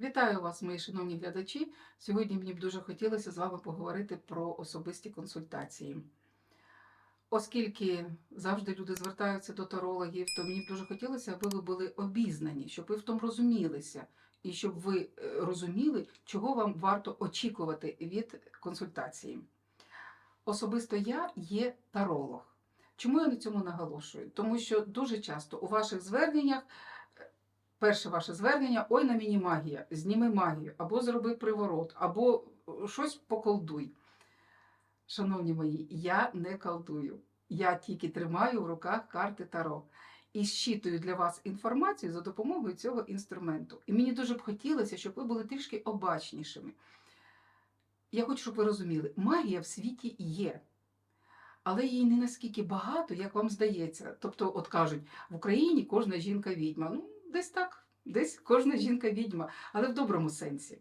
Вітаю вас, мої шановні глядачі. Сьогодні мені б дуже хотілося з вами поговорити про особисті консультації. Оскільки завжди люди звертаються до тарологів, то мені б дуже хотілося, аби ви були обізнані, щоб ви в тому розумілися, і щоб ви е, розуміли, чого вам варто очікувати від консультації. Особисто я є таролог. Чому я на цьому наголошую? Тому що дуже часто у ваших зверненнях перше ваше звернення ой на мені магія, зніми магію, або зроби приворот, або е, щось поколдуй. Шановні мої, я не колдую. Я тільки тримаю в руках карти Таро і щитую для вас інформацію за допомогою цього інструменту. І мені дуже б хотілося, щоб ви були трішки обачнішими. Я хочу, щоб ви розуміли, магія в світі є. Але її не наскільки багато, як вам здається. Тобто, от кажуть, в Україні кожна жінка відьма. Ну, десь так, десь кожна жінка відьма, але в доброму сенсі.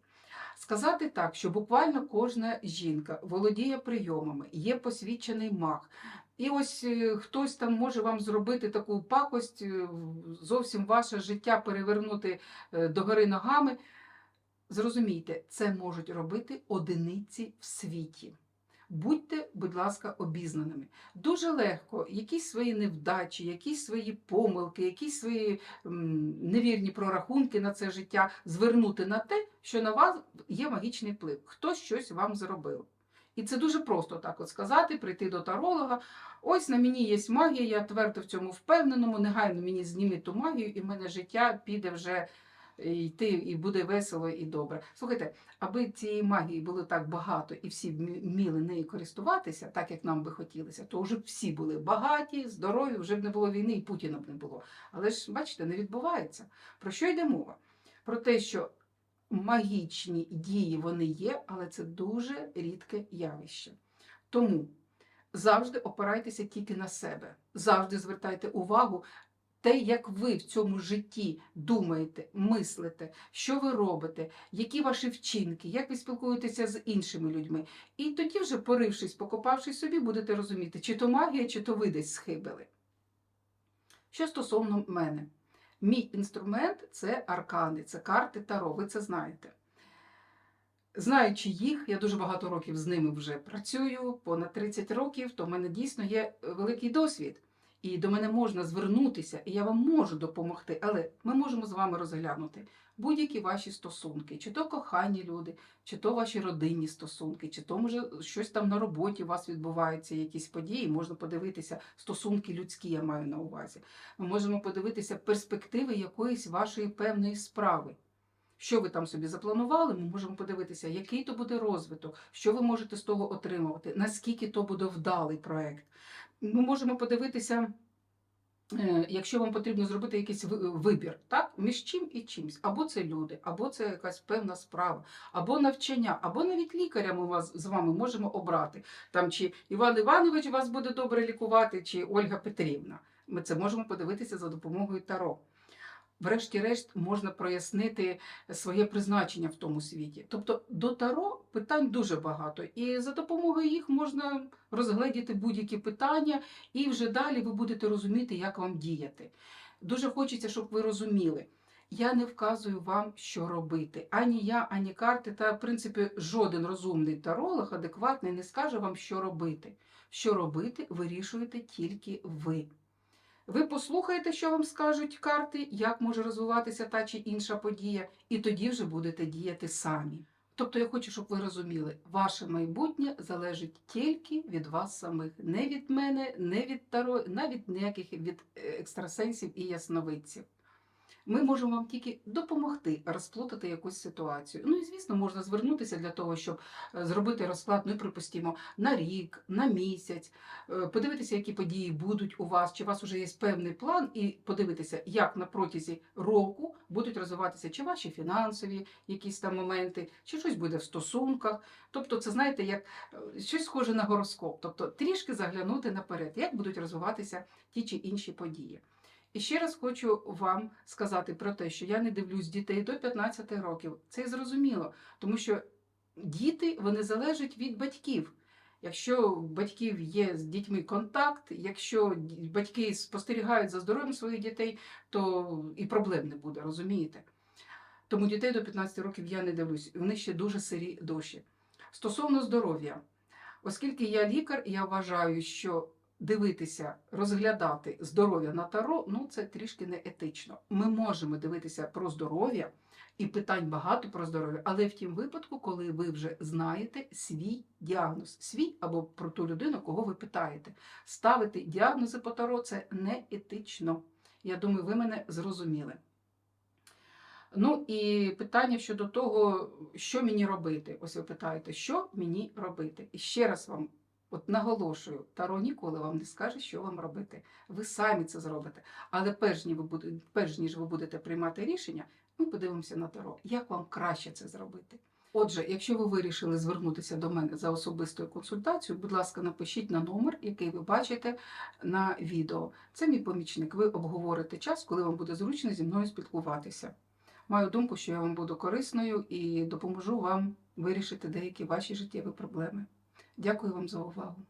Сказати так, що буквально кожна жінка володіє прийомами, є посвідчений маг. І ось е, хтось там може вам зробити таку пакость, е, зовсім ваше життя перевернути е, догори ногами. Зрозумійте, це можуть робити одиниці в світі. Будьте, будь ласка, обізнаними. Дуже легко якісь свої невдачі, якісь свої помилки, якісь свої невірні прорахунки на це життя звернути на те, що на вас є магічний вплив. Хтось щось вам зробив. І це дуже просто так от сказати, прийти до таролога. Ось на мені є магія, я твердо в цьому впевненому, негайно мені зніми ту магію, і в мене життя піде вже йти, і буде весело і добре. Слухайте, аби цієї магії було так багато і всі вміли нею користуватися, так як нам би хотілося, то вже всі були багаті, здорові, вже б не було війни і Путіна б не було. Але ж, бачите, не відбувається. Про що йде мова? Про те, що магічні дії вони є, але це дуже рідке явище. Тому завжди опирайтеся тільки на себе, завжди звертайте увагу. Те, як ви в цьому житті думаєте, мислите, що ви робите, які ваші вчинки, як ви спілкуєтеся з іншими людьми. І тоді, вже порившись, покопавшись собі, будете розуміти, чи то магія, чи то ви десь схибили. Що стосовно мене, мій інструмент це аркани, це карти Таро, ви це знаєте. Знаючи їх, я дуже багато років з ними вже працюю, понад 30 років, то в мене дійсно є великий досвід. І до мене можна звернутися, і я вам можу допомогти, але ми можемо з вами розглянути будь-які ваші стосунки, чи то кохані люди, чи то ваші родинні стосунки, чи то, може, щось там на роботі у вас відбуваються, якісь події, можна подивитися стосунки людські, я маю на увазі. Ми можемо подивитися перспективи якоїсь вашої певної справи. Що ви там собі запланували, ми можемо подивитися, який то буде розвиток, що ви можете з того отримувати, наскільки то буде вдалий проект. Ми можемо подивитися, е, якщо вам потрібно зробити якийсь вибір, так? між чим і чимсь. Або це люди, або це якась певна справа, або навчання, або навіть лікаря ми вас з вами можемо обрати. Там чи Іван Іванович вас буде добре лікувати, чи Ольга Петрівна. Ми це можемо подивитися за допомогою Таро. Врешті-решт можна прояснити своє призначення в тому світі. Тобто до Таро питань дуже багато, і за допомогою їх можна розгледіти будь-які питання, і вже далі ви будете розуміти, як вам діяти. Дуже хочеться, щоб ви розуміли. Я не вказую вам, що робити. Ані я, ані карти, та в принципі жоден розумний таролог, адекватний, не скаже вам, що робити. Що робити, вирішуєте тільки ви. Ви послухаєте, що вам скажуть карти, як може розвиватися та чи інша подія, і тоді вже будете діяти самі. Тобто я хочу, щоб ви розуміли, ваше майбутнє залежить тільки від вас самих, не від мене, не від таро, навіть ніяких від е, екстрасенсів і ясновидців. Ми можемо вам тільки допомогти розплутати якусь ситуацію. Ну і звісно, можна звернутися для того, щоб е, зробити розклад, ну і припустимо, на рік, на місяць, е, подивитися, які події будуть у вас, чи у вас вже є певний план, і подивитися, як на протязі року будуть розвиватися чи ваші фінансові якісь там моменти, чи щось буде в стосунках. Тобто, це знаєте, як е, щось схоже на гороскоп, тобто трішки заглянути наперед, як будуть розвиватися ті чи інші події. І ще раз хочу вам сказати про те, що я не дивлюсь дітей до 15 років. Це зрозуміло, тому що діти вони залежать від батьків. Якщо батьків є з дітьми контакт, якщо батьки спостерігають за здоров'ям своїх дітей, то і проблем не буде, розумієте? Тому дітей до 15 років я не дивлюсь, вони ще дуже сирі душі. Стосовно здоров'я, оскільки я лікар, я вважаю, що дивитися, розглядати здоров'я на таро, ну це трішки не етично. Ми можемо дивитися про здоров'я і питань багато про здоров'я, але в тім випадку, коли ви вже знаєте свій діагноз, свій або про ту людину, кого ви питаєте. Ставити діагнози по таро це не етично. Я думаю, ви мене зрозуміли. Ну і питання щодо того, що мені робити. Ось ви питаєте, що мені робити? І ще раз вам от наголошую, Таро ніколи вам не скаже, що вам робити. Ви самі це зробите. Але перш ніж ви будете, перш ніж ви будете приймати рішення, ми подивимося на Таро, як вам краще це зробити. Отже, якщо ви вирішили звернутися до мене за особистою консультацією, будь ласка, напишіть на номер, який ви бачите на відео. Це мій помічник. Ви обговорите час, коли вам буде зручно зі мною спілкуватися. Маю думку, що я вам буду корисною і допоможу вам вирішити деякі ваші життєві проблеми. Дякую вам за увагу.